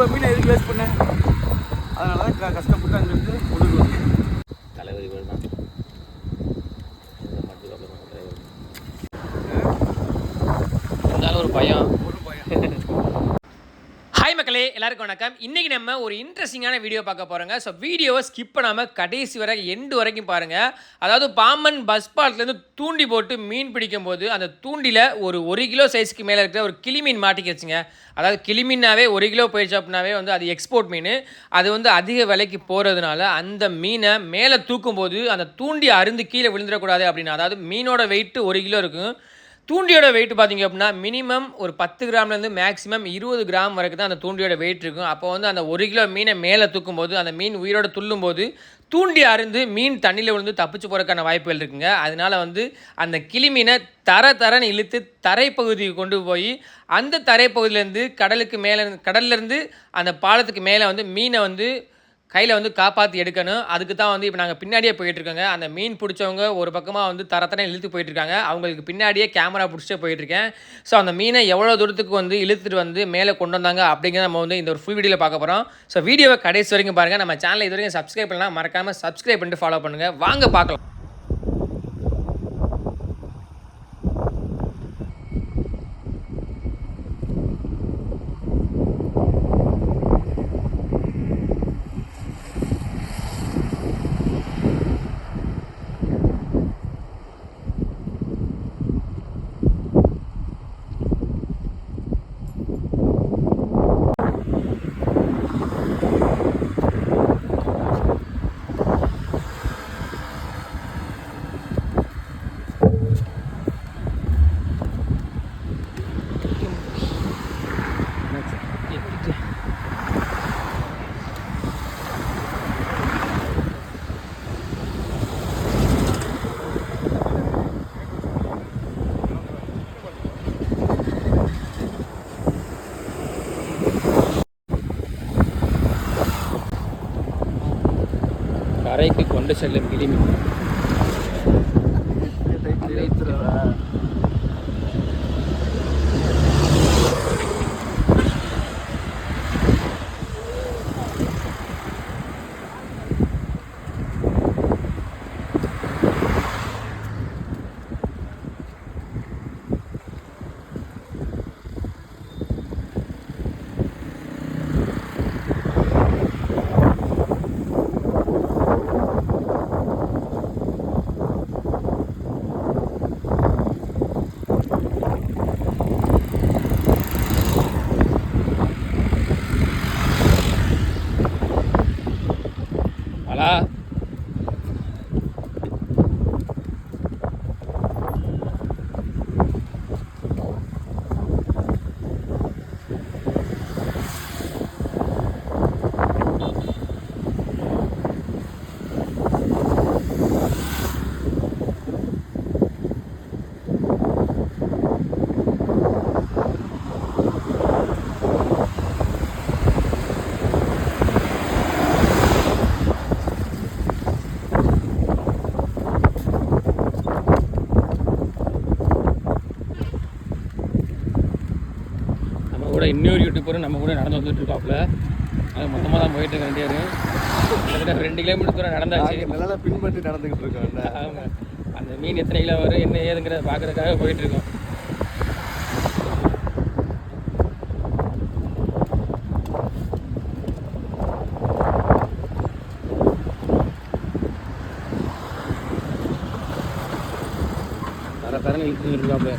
ரூபா மீன் எதுக்கு வேஸ்ட் பண்ணேன் அதனால தான் க- கஷ்டப்பட்டு அங்கேருந்து கொண்டு வந்து தலைவர் இவர் தான் இருந்தாலும் ஒரு ஹாய் மக்களே எல்லாருக்கும் வணக்கம். இன்றைக்கி நம்ம ஒரு இன்ட்ரெஸ்டிங்கான வீடியோ பார்க்க போகிறோங்க ஸோ வீடியோவை ஸ்கிப் பண்ணாமல் கடைசி வரை எண்டு வரைக்கும் பாருங்கள் அதாவது பாம்பன் பஸ் பாலத்துலேருந்து தூண்டி போட்டு மீன் பிடிக்கும் போது அந்த தூண்டியில் ஒரு ஒரு கிலோ சைஸ்க்கு மேலே இருக்கிற ஒரு கிளி மீன் மாட்டிக்கிடுச்சுங்க அதாவது கிளி மீனாவே ஒரு கிலோ போயிடுச்சு அப்படின்னாவே வந்து அது எக்ஸ்போர்ட் மீன். அது வந்து அதிக விலைக்கு போகிறதுனால அந்த மீனை மேலே தூக்கும்போது அந்த தூண்டி அருந்து கீழே விழுந்துடக்கூடாது அப்படின்னு. அதாவது மீனோட வெயிட்டு ஒரு கிலோ இருக்கும். தூண்டியோட வெயிட் பார்த்தீங்க அப்படின்னா மினிமம் ஒரு பத்து கிராம்லேருந்து மேக்ஸிமம் இருபது கிராம் வரைக்கும் தான் அந்த தூண்டியோட வெயிட் இருக்கும். அப்போ வந்து அந்த ஒரு கிலோ மீனை மேலே தூக்கும்போது அந்த மீன் உயிரோட துள்ளும்போது தூண்டி அருந்து மீன் தண்ணியில் விழுந்து தப்பிச்சு போகிறதுக்கான வாய்ப்புகள் இருக்குங்க. அதனால் வந்து அந்த கிளி மீனை தர தரன்னு இழுத்து தரைப்பகுதிக்கு கொண்டு போய் அந்த தரைப்பகுதியிலேருந்து கடலுக்கு மேலே கடல்லேருந்து அந்த பாலத்துக்கு மேலே வந்து மீனை வந்து கையில் வந்து காப்பாற்றி எடுக்கணும். அதுக்கு தான் வந்து இப்போ நாங்கள் பின்னாடியே போயிட்டுருக்கோங்க. அந்த மீன் பிடிச்சவங்க ஒரு பக்கமாக வந்து தரத்தனை இழுத்து போயிட்டுருக்காங்க. அவங்களுக்கு பின்னாடியே கேமரா பிடிச்சிட்டே போயிட்டுருக்கேன். ஸோ அந்த மீனை எவ்வளோ தூரத்துக்கு வந்து இழுத்துட்டு வந்து மேலே கொண்டு வந்தாங்க அப்படிங்கிறத நம்ம வந்து இந்த ஒரு ஃபுல் வீடியோவில் பார்க்க போகிறோம் ஸோ வீடியோவை கடைசி வரைக்கும் பாருங்கள் நம்ம சேனலை இது வரைக்கும் சப்ஸ்கிரைப் பண்ணலாம் மறக்காமல் சப்ஸ்கிரைப் பண்ணிட்டு ஃபாலோ பண்ணுங்கள் வாங்க பார்க்கலாம். كلش اللي بليمي ah இன்னொரு யூடியூபரும் நம்ம கூட நடந்து வந்துட்டு இருக்காப்புல. அது மொத்தமாக தான் போயிட்டு இருக்க வேண்டியது கிட்டத்தட்ட ரெண்டு கிலோமீட்டர் தூரம் நடந்தாச்சு. நல்லா பின்பற்றி நடந்துக்கிட்டு இருக்கோம் ஆமா. அந்த மீன் எத்தனை கிலோ வரும் என்ன ஏதுங்கிறத பார்க்கறதுக்காக போயிட்டு இருக்கோம் தர தரன்னு இழுத்து இருக்காப்புல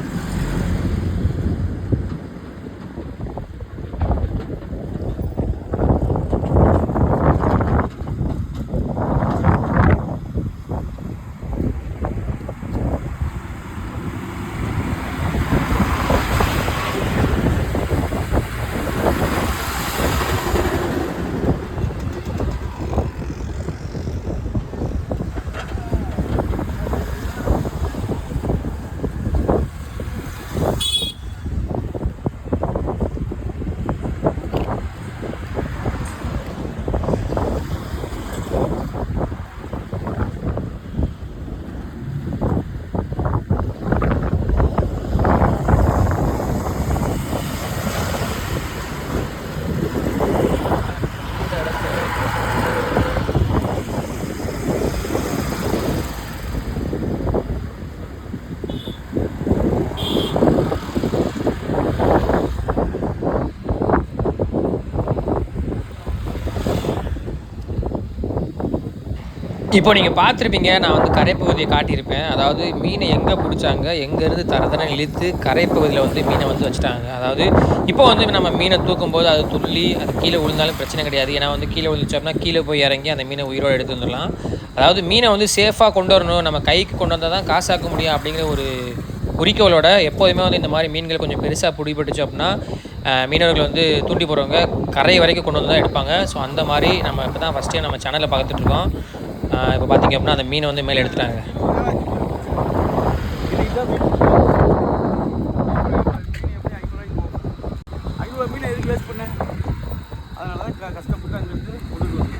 இப்போ நீங்கள் பார்த்துருப்பீங்க நான் வந்து கரைப்பகுதியை காட்டியிருப்பேன். அதாவது மீனை எங்கே பிடிச்சாங்க எங்கேருந்து தரதனை இழுத்து கரைப்பகுதியில் வந்து மீனை வந்து வச்சுட்டாங்க. அதாவது இப்போ வந்து நம்ம மீனை தூக்கும்போது அது துள்ளி அது கீழே விழுந்தாலும் பிரச்சனை கிடையாது. ஏன்னா வந்து கீழே விழுந்துச்சோம்னா அப்படின்னா கீழே போய் இறங்கி அந்த மீனை உயிரோடு எடுத்து வந்துடலாம். அதாவது மீனை வந்து சேஃபாக கொண்டு வரணும். நம்ம கைக்கு கொண்டு வந்தால் தான் காசாக்க முடியும் அப்படிங்கிற ஒரு குறிக்கோளோட எப்போதுமே வந்து இந்த மாதிரி மீன்கள் கொஞ்சம் பெருசாக பிடிபட்டுச்சு அப்படின்னா மீனவர்கள் வந்து தூண்டி போகிறவங்க கரை வரைக்கும் கொண்டு வந்து தான் எடுப்பாங்க. ஸோ அந்த மாதிரி நம்ம இப்போ தான் ஃபஸ்ட்டே நம்ம சேனலில் பார்த்துட்ருக்கோம் இப்போ பார்த்தீங்க அப்படின்னா அந்த மீனை வந்து மேலே எடுத்துட்டாங்க. ஐநூறு மீன் எதுக்கு வேஸ்ட் பண்ணேன் அதனால க- கஷ்டப்பட்டு அங்கேருந்து கொண்டு வந்து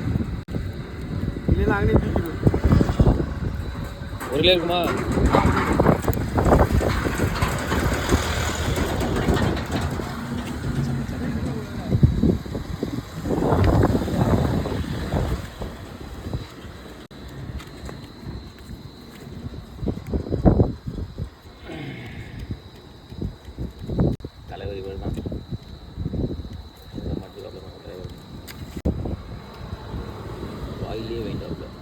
இல்லைன்னா அங்கேயே தூக்கிடுவேன் ஒரு கிலோ இருக்குமா? લેવાય આપણે.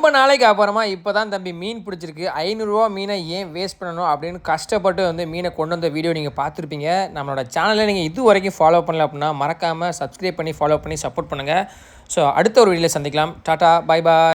ரொம்ப நாளைக்கு அப்புறமா இப்போ தான் தம்பி மீன் பிடிச்சிருக்கு. ஐநூறுரூவா மீனை ஏன் வேஸ்ட் பண்ணணும் அப்படின்னு கஷ்டப்பட்டு வந்து மீனை கொண்டு வந்த வீடியோ நீங்கள் பார்த்துருப்பீங்க. நம்மளோட சேனலை நீங்கள் இது வரைக்கும் ஃபாலோ பண்ணல அப்படின்னா மறக்காமல் சப்ஸ்கிரைப் பண்ணி ஃபாலோ பண்ணி சப்போர்ட் பண்ணுங்கள் ஸோ அடுத்த ஒரு வீடியோவில் சந்திக்கலாம். Tata bye bye